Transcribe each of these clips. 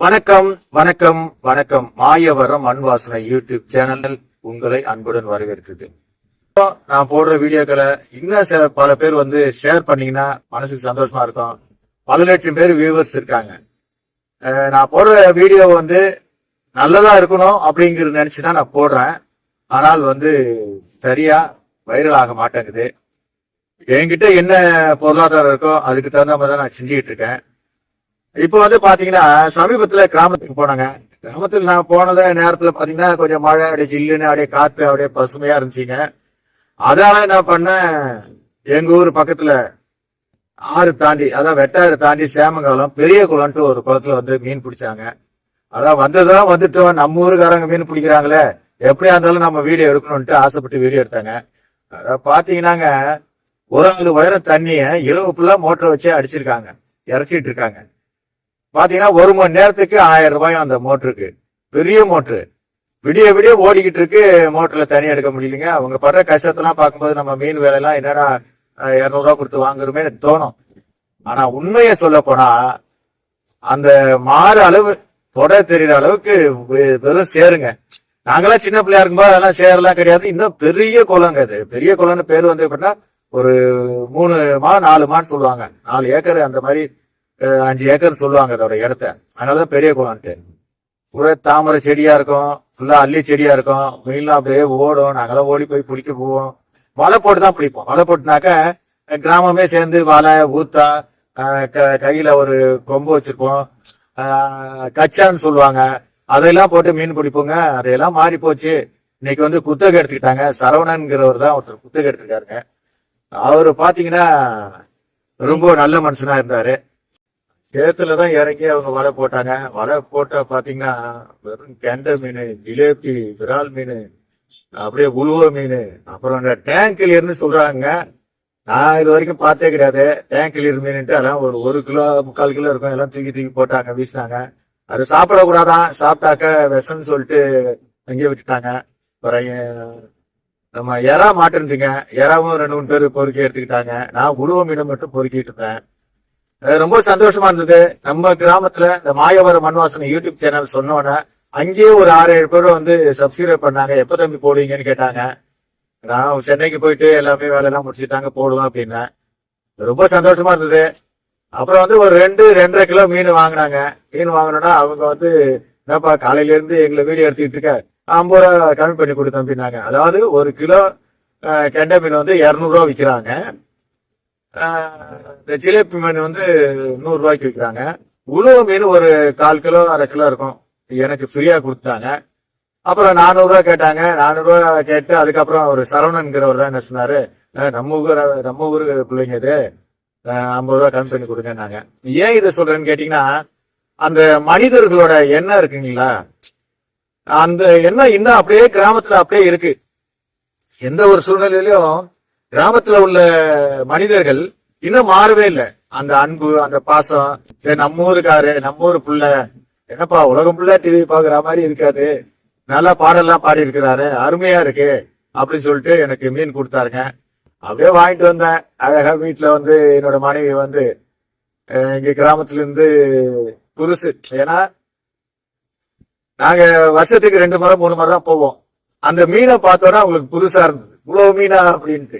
வணக்கம் வணக்கம் வணக்கம். மாயவரம் அன்வாசனை யூடியூப் சேனலில் உங்களை அன்புடன் வரவேற்கிறது இப்போ நான் போடுற வீடியோக்களை இன்னும் சில பல பேர் வந்து ஷேர் பண்ணீங்கன்னா மனசுக்கு சந்தோஷமா இருக்கும். பல லட்சம் பேர் வியூவர்ஸ் இருக்காங்க. நான் போடுற வீடியோ வந்து நல்லதா இருக்கணும் அப்படிங்கிறது நினைச்சுதான் நான் போடுறேன். ஆனால் வந்து சரியா வைரல் ஆக மாட்டேங்குது. என்கிட்ட என்ன பொருளாதாரம் இருக்கோ அதுக்கு தகுந்த மாதிரி தான் நான் செஞ்சுக்கிட்டு இருக்கேன். இப்போ வந்து பாத்தீங்கன்னா சமீபத்துல கிராமத்துக்கு போனாங்க. கிராமத்துல நான் போனத நேரத்துல பாத்தீங்கன்னா கொஞ்சம் மழை அப்படியே ஜில்லுன்னு அப்படியே காத்து அப்படியே பசுமையா இருந்துச்சுங்க. அதனால என்ன பண்ணேன் எங்க ஊர் பக்கத்துல ஆறு தாண்டி அதான் வெட்டாறு தாண்டி சேமங்காலம் பெரிய குளம்ட்டு ஒரு குளத்துல வந்து மீன் பிடிச்சாங்க. அதான் வந்ததுதான் வந்துட்டோம். நம்ம ஊருக்காரங்க மீன் பிடிக்கிறாங்களே எப்படியா இருந்தாலும் நம்ம வீடியோ எடுக்கணும்ட்டு ஆசைப்பட்டு வீடியோ எடுத்தாங்க. அதான் பாத்தீங்கன்னாங்க ஒரு ஆளு உயரம் தண்ணிய இரவு ஃபுல்லா மோட்டரை வச்சு அடிச்சிருக்காங்க இறச்சிட்டு இருக்காங்க. பாத்தீங்கன்னா ஒரு மணி நேரத்துக்கு ஆயிரம் ரூபாய் அந்த மோட்டருக்கு. பெரிய மோட்டரு விடிய விடிய ஓடிக்கிட்டு இருக்கு மோட்டர்ல தண்ணி எடுக்க முடியலைங்க. அவங்க படுற கஷ்டத்தெல்லாம் பார்க்கும்போது நம்ம மீன் வேலையெல்லாம் என்னடா இரநூறுவா கொடுத்து வாங்குறோமே தோணும். ஆனா உண்மையை சொல்ல போனா அந்த மாறு அளவு தொட தெரியற அளவுக்கு வெ- வெறும் சேருங்க. நாங்களாம் சின்ன பிள்ளையா இருக்கும்போது அதெல்லாம் சேரெல்லாம் கிடையாது. இன்னும் பெரிய குளங்க அது. பெரிய குளம்னு பேர் வந்து எப்படின்னா ஒரு மூணு மா நாலு மான்னு சொல்லுவாங்க. நாலு ஏக்கர் அந்த மாதிரி அஞ்சு ஏக்கர் சொல்லுவாங்க அதோட இடத்த. அதனாலதான் பெரிய குளம்ட்டு. ஒரே தாமரை செடியா இருக்கும். ஃபுல்லா அள்ளி செடியா இருக்கும். மீன்லாம் அப்படியே ஓடும். நாங்களாம் ஓடி போய் பிடிக்க போவோம். வலை போட்டு தான் பிடிப்போம். வலை போட்டுனாக்க கிராமமே சேர்ந்து வலை ஊத்தா க- கையில ஒரு கொம்பு வச்சிருப்போம். கச்சான்னு சொல்லுவாங்க. அதையெல்லாம் போட்டு மீன் பிடிப்போங்க. அதையெல்லாம் மாறி போச்சு. இன்னைக்கு வந்து குத்தகை எடுத்துக்கிட்டாங்க. சரவணன்கிறவர் தான் ஒருத்தர் குத்தகை எடுத்துருக்காருங்க. அவர் பாத்தீங்கன்னா ரொம்ப நல்ல மனுஷனா இருந்தாரு. சேத்துல தான் இறங்கி அவங்க வலை போட்டாங்க. வலை போட்டா பாத்தீங்கன்னா வெறும் கெண்டை மீன் ஜிலேபி விரால் மீன் அப்படியே உழுவ மீன் அப்புறம் இந்த டேங்க் கிளியர்னு சொல்றாங்க. நான் இது வரைக்கும் பார்த்தே கிடையாது. டேங்க் கிளியர் மீன்ட்டு அதெல்லாம் ஒரு ஒரு கிலோ முக்கால் கிலோ இருக்கும். எல்லாம் தூக்கி தூக்கி போட்டாங்க வீசினாங்க. அது சாப்பிடக்கூடாதான். சாப்பிட்டாக்க விஷம்னு சொல்லிட்டு அங்கேயே விட்டுட்டாங்க. அப்புறம் நம்ம எறா மாட்டுருந்துங்க எறாவும் ரெண்டு மூணு பேர் பொறுக்கி எடுத்துக்கிட்டாங்க. நான் உழுவ மீனை மட்டும் பொறுக்கிட்டு இருந்தேன். ரொம்ப சந்தோஷமா இருந்தது. நம்ம கிராமத்துல இந்த மாயவர மண்வாசனை யூடியூப் சேனல் சொன்னோன்னே அங்கேயே ஒரு ஆறு ஏழு பேர் வந்து சப்ஸ்கிரைப் பண்ணாங்க. எப்ப தம்பி போடுவீங்கன்னு கேட்டாங்க. நான் சென்னைக்கு போயிட்டு எல்லாமே வேலையெல்லாம் முடிச்சுட்டாங்க போடுவோம் அப்படின்னேன் ரொம்ப சந்தோஷமா இருந்தது. அப்புறம் வந்து ஒரு ரெண்டு ரெண்டரை கிலோ மீன் வாங்கினாங்க. மீன் வாங்கினோன்னா அவங்க வந்து என்னப்பா காலையில இருந்து எங்களை வீடியோ எடுத்துக்கிட்டு இருக்க ஐம்பது ரூபா கம்மி பண்ணி கொடுத்தோம் அப்படின்னாங்க அதாவது ஒரு கிலோ கெண்டை மீன் வந்து இரநூறுவா விற்கிறாங்க இந்த ஜிலேபி மீன் வந்து நூறு ரூபாய்க்கு விற்கிறாங்க உழுவ மீன் ஒரு கால் கிலோ அரை கிலோ இருக்கும். எனக்கு ஃப்ரீயா கொடுத்தாங்க. அப்புறம் நானூறுரூவா கேட்டாங்க. நானூறுரூவா கேட்டு அதுக்கப்புறம் ஒரு சரவணன்கிறவர் தான் என்ன சொன்னாரு நம்ம ஊர் நம்ம ஊர் பிள்ளைங்க இது. ஐம்பது ரூபா கம்மி பண்ணி கொடுங்கன்னாங்க. ஏன் இதை சொல்றேன்னு கேட்டீங்கன்னா அந்த மனிதர்களோட எண்ணம் இருக்குங்களா? அந்த எண்ணம் இன்னும் அப்படியே கிராமத்துல அப்படியே இருக்கு. எந்த ஒரு சூழ்நிலையிலும் கிராமத்துல உள்ள மனிதர்கள் இன்னும் மாறவே இல்லை. அந்த அன்பு அந்த பாசம் சரி நம்ம ஊருக்காரு நம்ம ஊரு புள்ள என்னப்பா உலகம் புள்ள டிவி பாக்குற மாதிரி இருக்காது நல்லா பாடல்லாம் பாடி இருக்கிறாரு அருமையா இருக்கு அப்படின்னு சொல்லிட்டு எனக்கு மீன் கொடுத்தாருங்க. அப்படியே வாங்கிட்டு வந்தேன். அழகா வீட்டுல வந்து என்னோட மனைவி வந்து அஹ், இங்க கிராமத்துல இருந்து புதுசு. ஏன்னா நாங்க வருஷத்துக்கு ரெண்டு முறை மூணு முறை தான் போவோம். அந்த மீனை பார்த்தோன்னா அவங்களுக்கு புதுசா இருந்தது. இவ்வளவு மீனா அப்படின்ட்டு.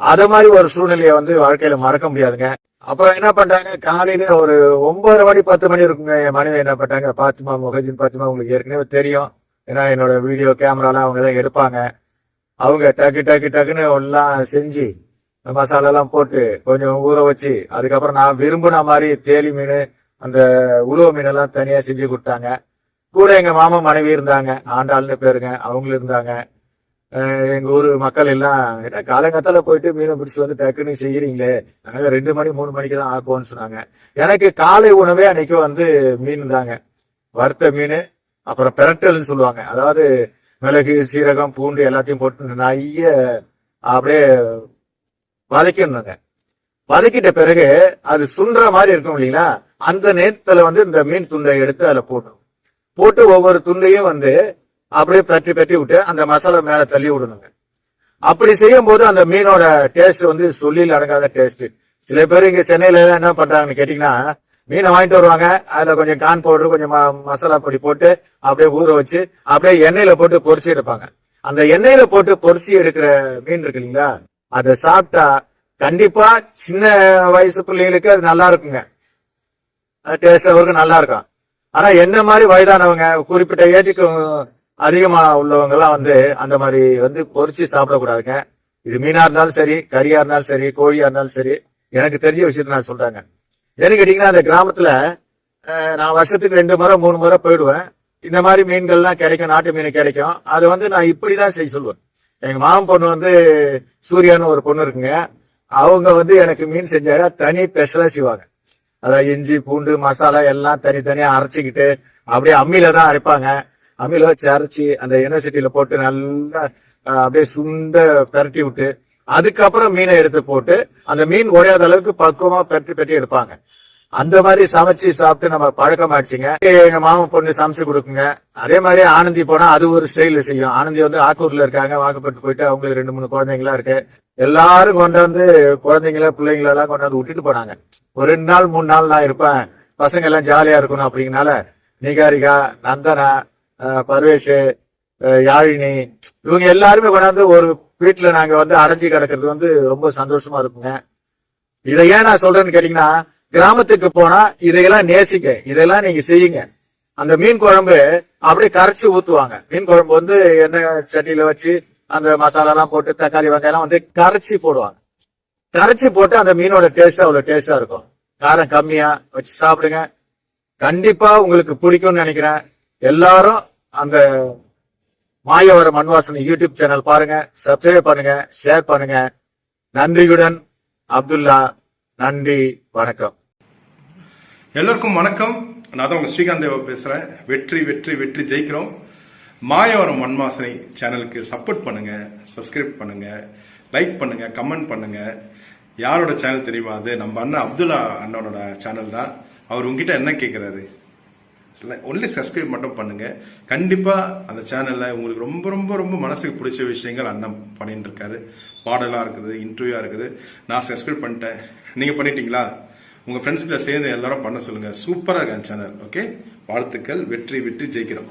அத மாதிரி ஒரு சூழ்நிலையை வந்து வாழ்க்கையில மறக்க முடியாதுங்க. அப்புறம் என்ன பண்றாங்க? காலையில ஒரு ஒன்பது மணி பத்து மணி இருக்குங்க. என் மனைவி என்ன பண்றாங்க? பாத்திமா முகஜின் பாத்திமா உங்களுக்கு ஏற்கனவே தெரியும். ஏன்னா என்னோட வீடியோ கேமராலாம் அவங்க தான் எடுப்பாங்க. அவங்க டக்கு டக்கு டக்குன்னு எல்லாம் செஞ்சு மசாலா எல்லாம் போட்டு கொஞ்சம் ஊற வச்சு அதுக்கப்புறம் நான் விரும்பின மாதிரி தேலி மீன் அந்த உருவ மீன் எல்லாம் தனியா செஞ்சு கொடுத்தாங்க. கூட எங்க மாமா மனைவி இருந்தாங்க. ஆண்டாள்னு பேருங்க. அவங்களும் இருந்தாங்க. எங்க ஊர் மக்கள் எல்லாம் என்ன காலங்காத்தால போயிட்டு மீனை பிடிச்சி வந்து டக்குன்னு செய்யறீங்களே? நாங்க ரெண்டு மணி மூணு மணிக்கு தான் ஆக்குவோம்னு சொன்னாங்க. எனக்கு காலை உணவே அன்னைக்கு வந்து மீன் தாங்க. வறுத்த மீன் அப்புறம் பிரட்டல்னு சொல்லுவாங்க. அதாவது மிளகு சீரகம் பூண்டு எல்லாத்தையும் போட்டு நிறைய அப்படியே வதக்கிடணுங்க. வதக்கிட்ட பிறகு அது சுன்ற மாதிரி இருக்கும் இல்லைங்களா? அந்த நேரத்துல வந்து இந்த மீன் துண்டை எடுத்து அதில் போட்டோம் போட்டு ஒவ்வொரு துண்டையும் வந்து அப்படியே பற்றி பற்றி விட்டு அந்த மசாலா மேல தள்ளி விடணுங்க. அப்படி செய்யும் போது அந்த மீனோட டேஸ்ட் வந்து சொல்லில் அடங்காத டேஸ்ட் சில பேர் இங்க சென்னையில என்ன பண்றாங்கன்னு கேட்டீங்கன்னா மீனை வாங்கிட்டு வருவாங்க. அதுல கொஞ்சம் கான் பவுடர் கொஞ்சம் ம- மசாலா பொடி போட்டு அப்படியே ஊற வச்சு அப்படியே எண்ணெயில போட்டு பொரிச்சு எடுப்பாங்க. அந்த எண்ணெயில போட்டு பொரிச்சு எடுக்கிற மீன் இருக்கு இல்லைங்களா அதை சாப்பிட்டா கண்டிப்பா சின்ன வயசு பிள்ளைங்களுக்கு அது நல்லா இருக்குங்க. டேஸ்ட் அவருக்கு நல்லா இருக்கும். ஆனா என்ன மாதிரி வயதானவங்க குறிப்பிட்ட ஏஜுக்கு அதிகமா உள்ளவங்க எல்லாம் வந்து அந்த மாதிரி வந்து பொறிச்சு சாப்பிடக்கூடாதுங்க. இது மீனா இருந்தாலும் சரி கறியா இருந்தாலும் சரி கோழியா இருந்தாலும் சரி எனக்கு தெரிஞ்ச விஷயத்த நான் சொல்றாங்க. ஏன்னு கேட்டீங்கன்னா அந்த கிராமத்துல நான் வருஷத்துக்கு ரெண்டு முறை மூணு முறை போயிடுவேன். இந்த மாதிரி மீன்கள்லாம் கிடைக்கும் நாட்டு மீன் கிடைக்கும். அது வந்து நான் இப்படிதான் செய்ய சொல்லுவேன். எங்க மாமன் பொண்ணு வந்து சூர்யான்னு ஒரு பொண்ணு இருக்குங்க. அவங்க வந்து எனக்கு மீன் செஞ்சாங்க தனி ஸ்பெஷலா செய்வாங்க. அதாவது இஞ்சி பூண்டு மசாலா எல்லாம் தனித்தனியா அரைச்சிக்கிட்டு அப்படியே அம்மியில தான் அரைப்பாங்க. அமிலோ வச்சு அரைச்சி அந்த எண்ணெய் சட்டியில போட்டு நல்லா அப்படியே சுண்ட பெரட்டி விட்டு அதுக்கப்புறம் மீனை எடுத்து போட்டு அந்த மீன் உடையாத அளவுக்கு பக்குவமா பெரட்டி பெரட்டி எடுப்பாங்க. அந்த மாதிரி சமைச்சு சாப்பிட்டு நம்ம பழக்கமாயிடுச்சுங்க எங்க மாமன் பொண்ணு சமைச்சு கொடுக்குங்க. அதே மாதிரி ஆனந்தி போனா அது ஒரு ஸ்டைல செய்யும். ஆனந்தி வந்து ஆக்கூர்ல இருக்காங்க. வாக்கப்பட்டு போயிட்டு அவங்களுக்கு ரெண்டு மூணு குழந்தைங்களா இருக்கு. எல்லாரும் கொண்டாந்து குழந்தைங்கள பிள்ளைங்கள எல்லாம் கொண்டாந்து விட்டுட்டு போனாங்க. ஒரு ரெண்டு நாள் மூணு நாள் நான் இருப்பேன். பசங்க எல்லாம் ஜாலியா இருக்கணும் அப்படிங்கனால நிகாரிகா நந்தனா பர்வேஷ் யாழினி இவங்க எல்லாருமே கொண்டாந்து ஒரு வீட்டுல நாங்க வந்து அடைஞ்சு கிடக்கிறது வந்து ரொம்ப சந்தோஷமா இருக்குங்க. இதை ஏன் நான் சொல்றேன்னு கேட்டீங்கன்னா கிராமத்துக்கு போனா இதையெல்லாம் நேசிங்க. இதெல்லாம் நீங்க செய்யுங்க. அந்த மீன் குழம்பு அப்படியே கரைச்சி ஊத்துவாங்க. மீன் குழம்பு வந்து எண்ணெய் சட்டியில வச்சு அந்த மசாலா எல்லாம் போட்டு தக்காளி வெங்காயம் வந்து கரைச்சி போடுவாங்க. கரைச்சி போட்டு அந்த மீனோட டேஸ்ட் அவ்வளவு டேஸ்டா இருக்கும். காரம் கம்மியா வச்சு சாப்பிடுங்க. கண்டிப்பா உங்களுக்கு பிடிக்கும்னு நினைக்கிறேன். எல்லாரும் அந்த மாயவர மண்வாசனை யூடியூப் சேனல் பாருங்க சப்ஸ்கிரைப் பண்ணுங்க ஷேர் பண்ணுங்க. நன்றியுடன் அப்துல்லா நன்றி வணக்கம். எல்லோருக்கும் வணக்கம். நான் தான் உங்க ஸ்ரீகாந்த் தேவா பேசுறேன். வெற்றி வெற்றி வெற்றி ஜெயிக்கிறோம். மாயவரம் மண்வாசனை சேனலுக்கு சப்போர்ட் பண்ணுங்க சப்ஸ்கிரைப் பண்ணுங்க லைக் பண்ணுங்க கமெண்ட் பண்ணுங்க. யாரோட சேனல் தெரியுமா அது? நம்ம அண்ணன் அப்துல்லா அண்ணனோட சேனல் தான். அவர் உங்ககிட்ட என்ன கேட்கிறாரு ஒன்லி சப்ஸ்கிரைப் மட்டும் பண்ணுங்க. கண்டிப்பா அந்த சேனல்ல உங்களுக்கு ரொம்ப ரொம்ப ரொம்ப மனசுக்கு பிடிச்ச விஷயங்கள் அண்ணன் பண்ணிட்டு இருக்காரு. பாடலா இருக்குது இன்டர்வியூவா இருக்குது. நான் சப்ஸ்கிரைப் பண்ணிட்டேன். நீங்க பண்ணிட்டீங்களா? உங்க ஃப்ரெண்ட்ஸ்கிட்ட சேர்ந்து எல்லாரும் பண்ண சொல்லுங்க. சூப்பரா இருக்கு அந்த சேனல் ஓகே வாழ்த்துக்கள் வெற்றி வெற்றி ஜெயிக்கிறோம்.